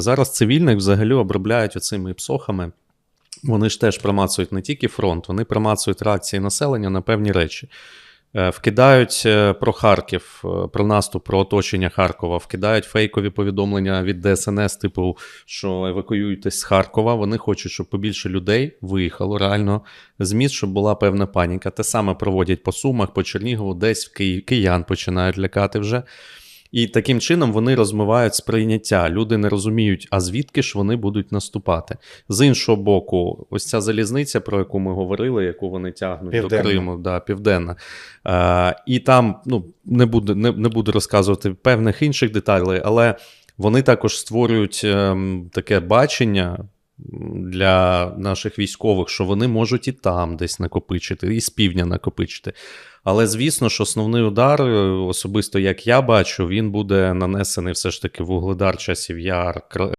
Зараз цивільних взагалі обробляють оцими псохами. Вони ж теж промацують не тільки фронт, вони промацують реакції населення на певні речі. Е, Вкидають е, про Харків, е, про наступ, про оточення Харкова, вкидають фейкові повідомлення від ДСНС, типу, що евакуюйтесь з Харкова. Вони хочуть, щоб побільше людей виїхало реально з міст, щоб була певна паніка. Те саме проводять по Сумах, по Чернігову, десь в киян починають лякати вже. І таким чином вони розмивають сприйняття. Люди не розуміють, а звідки ж вони будуть наступати. З іншого боку, ось ця залізниця, про яку ми говорили, яку вони тягнуть Південна. до Криму, да, південна. Е, і там ну, не, буду, не, не буду розказувати певних інших деталей, але вони також створюють ем, таке бачення. Для наших військових, що вони можуть і там десь накопичити, і з півдня накопичити. Але звісно, що основний удар, е, особисто як я бачу, він буде нанесений все ж таки в Угледар, часів яр,